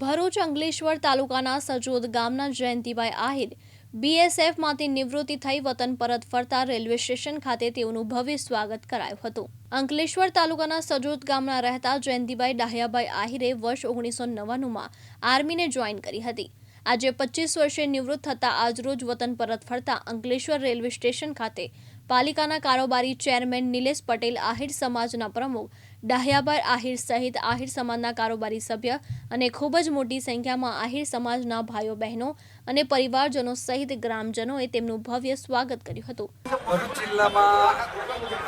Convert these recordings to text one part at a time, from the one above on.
ભરૂચ અંગલેશ્વર તાલુકાના સજોદ ગામના જયંતિભાઈ આહિર બીએસએફમાંથી નિવૃત્તિ થઈ વતન પરત ફરતા રેલવે સ્ટેશન ખાતે તેઓનું ભવ્ય સ્વાગત કરાયું હતું. અંકલેશ્વર તાલુકાના સજોદ ગામના રહેતા જયંતિભાઈ ડાહ્યાભાઈ આહિરે વર્ષ ઓગણીસો નવ્વાણુંમાં આર્મીને જોઈન કરી હતી. આજે પચીસ વર્ષે નિવૃત્ત થતા આજરોજ વતન પરત ફરતા અંકલેશ્વર રેલવે સ્ટેશન ખાતે પાલિકાના કારોબારી ચેરમેન નિલેશ પટેલ, આહિર સમાજના પ્રમુખ ડાહ્યાબર આહિર સહિત આહિર સમાજના કારોબારી સભ્ય અને ખૂબ જ મોટી સંખ્યામાં આહિર સમાજના ભાઈઓ, બહેનો અને પરિવારજનો સહિત ગ્રામજનોએ તેમનું ભવ્ય સ્વાગત કર્યું હતું. ભરૂચ જિલ્લામાં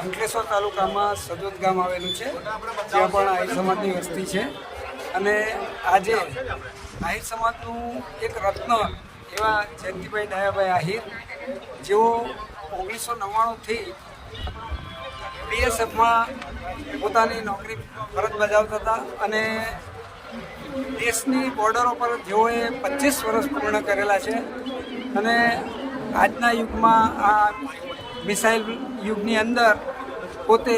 અંકલેશ્વર તાલુકામાં સજોદ ગામ આવેલું છે. ત્યાં પણ આહિર સમાજની વસ્તી છે. અને આજે આહિર સમાજનું એક રત્ન એવા જયંતિભાઈ ડાયાભાઈ આહિર, જેઓ ઓગણીસો નવ્વાણુંથી બીએસએફમાં પોતાની નોકરી ફરજ બજાવતા હતા અને દેશની બોર્ડરો પર જેઓએ પચીસ વર્ષ પૂર્ણ કરેલા છે અને આજના યુગમાં આ મિસાઇલ યુગની અંદર પોતે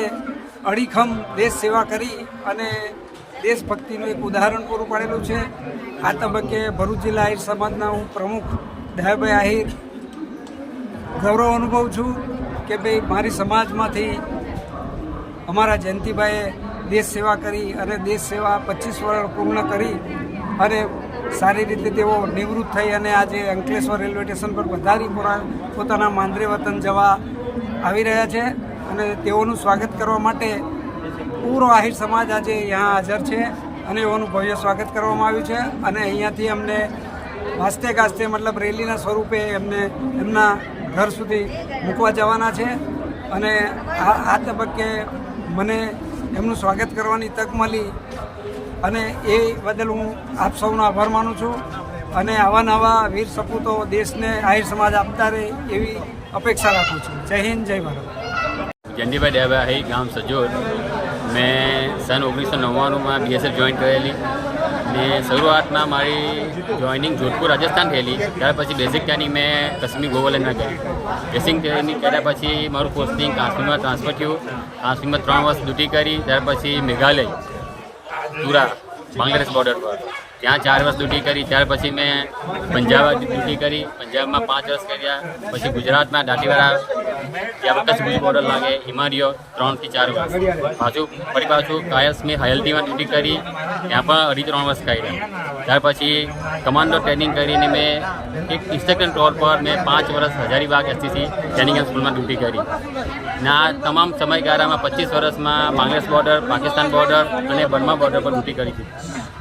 અડીખમ દેશ સેવા કરી અને દેશભક્તિનું એક ઉદાહરણ પૂરું પાડેલું છે. આ તબક્કે ભરૂચ જિલ્લા આહિર સમાજના હું પ્રમુખ દયાભાઈ આહિર ગૌરવ અનુભવું છું કે ભાઈ મારી સમાજમાંથી અમારા જયંતિભાઈએ દેશ સેવા કરી અને દેશ સેવા પચીસ વર્ષ પૂર્ણ કરી અને સારી રીતે તેઓ નિવૃત્ત થઈ અને આજે અંકલેશ્વર રેલવે સ્ટેશન પર વધારી પોતાના માંદરે વતન જવા આવી રહ્યા છે અને તેઓનું સ્વાગત કરવા માટે પૂરો આહિર સમાજ આજે અહીંયા હાજર છે અને એઓનું ભવ્ય સ્વાગત કરવામાં આવ્યું છે. અને અહીંયાથી અમને વાસ્તે ગાસ્તે મતલબ રેલીના સ્વરૂપે એમને એમના ઘર સુધી મૂકવા જવાના છે અને આ આ તબક્કે મને એમનું સ્વાગત કરવાની તક મળી અને એ બદલ હું આપ સૌનો આભાર માનું છું અને આવા નવા વીર સપૂતો દેશને આહિર સમાજ આપતા રહે એવી અપેક્ષા રાખું છું. જય હિન્દ, જય ભારત. જયંતિભાઈ ડેભાઈ ગામ સજોર મેં સન ઓગણીસો નવ્વાણુંમાં બીએસએફ જોઈન કરેલી. ને શરૂઆતમાં મારી જોઈનિંગ જોધપુર, રાજસ્થાન થયેલી. ત્યાર પછી બેઝિક ટ્રેનિંગ મેં કશ્મીર ગોવલનમાં કરી બેસિંગ ટ્રેનિંગ કર્યા પછી મારું પોસ્ટિંગ કાશ્મીરમાં ટ્રાન્સફર થયું. કાશ્મીરમાં ત્રણ વર્ષ ડ્યુટી કરી, ત્યાર પછી મેઘાલય તુરા બાંગ્લાદેશ બોર્ડર પર. ત્યાં ચાર વર્ષ ડ્યુટી કરી, ત્યાર પછી મેં પંજાબ ડ્યુટી કરી. પંજાબમાં પાંચ વર્ષ કર્યા. પછી ગુજરાતમાં દાંતીવાડા, ત્યાં કચ્છ ભુજ બોર્ડર લાગે હિમાલયો ત્રણથી ચાર વર્ષ. પાછું, ફરી પાછું કાયસ મેં હયલતીમાં ડ્યુટી કરી. ત્યાં પણ અઢી ત્રણ વર્ષ કર્યા ત્યાર પછી કમાન્ડો ટ્રેનિંગ કરીને મેં એક ઇન્સ્ટ્રક્ટર ટોર પર મેં પાંચ વર્ષ હજારીબાગ એસટીસી ટ્રેનિંગ સ્કૂલમાં ડ્યુટી કરી. ના તમામ સમયગાળામાં પચીસ વર્ષમાં બાંગ્લાદેશ બોર્ડર, પાકિસ્તાન બોર્ડર અને બર્મા બોર્ડર પર ડ્યુટી કરી હતી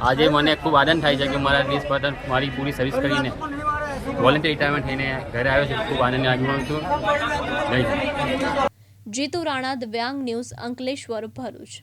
આજે મને ખૂબ આનંદ થાય છે કે મારા દેશ પર મારી પૂરી સર્વિસ કરીને વોલેન્ટિયર રિટાયરમેન્ટ થઈને ઘરે આવ્યો છે. ખૂબ આનંદ અનુભવું છું. જય જીતુ રાણા, દિવ્યાંગ ન્યૂઝ અંકલેશ્વર, ભરૂચ.